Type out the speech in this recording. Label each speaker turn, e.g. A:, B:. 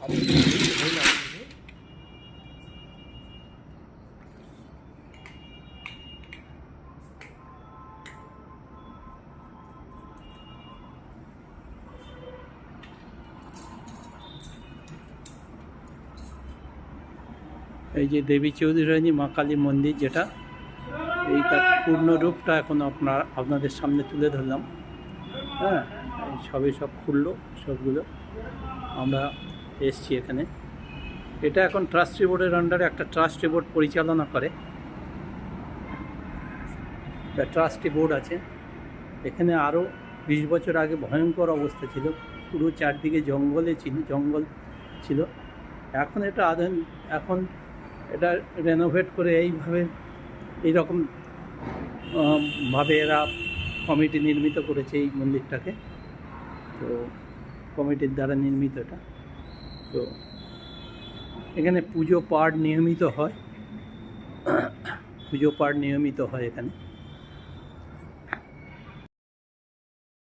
A: এই যে দেবী চৌধুরানী মা কালী মন্দির যেটা, এই তার পূর্ণ রূপটা এখন আপনার, আপনাদের সামনে তুলে ধরলাম। হ্যাঁ এই সবে সব খুললো, সবগুলো। আমরা এসছি এখানে। এটা এখন ট্রাস্টি বোর্ডের আন্ডারে একটা ট্রাস্টি বোর্ড পরিচালনা করে। ট্রাস্টি বোর্ড আছে। এখানে আরও বিশ বছর আগে ভয়ঙ্কর অবস্থা ছিল। পুরো চারদিকে জঙ্গলে ছিল, জঙ্গল ছিল। এখন এটা আধুনিক এখন এটা রেনোভেট করে এইভাবে, এইরকম ভাবে এরা কমিটি নির্মিত করেছে এই মন্দিরটাকে। তো কমিটির দ্বারা নির্মিত এটা। তো এখানে পুজো পাঠ নিয়মিত হয়। পুজো পাঠ নিয়মিত হয় এখানে।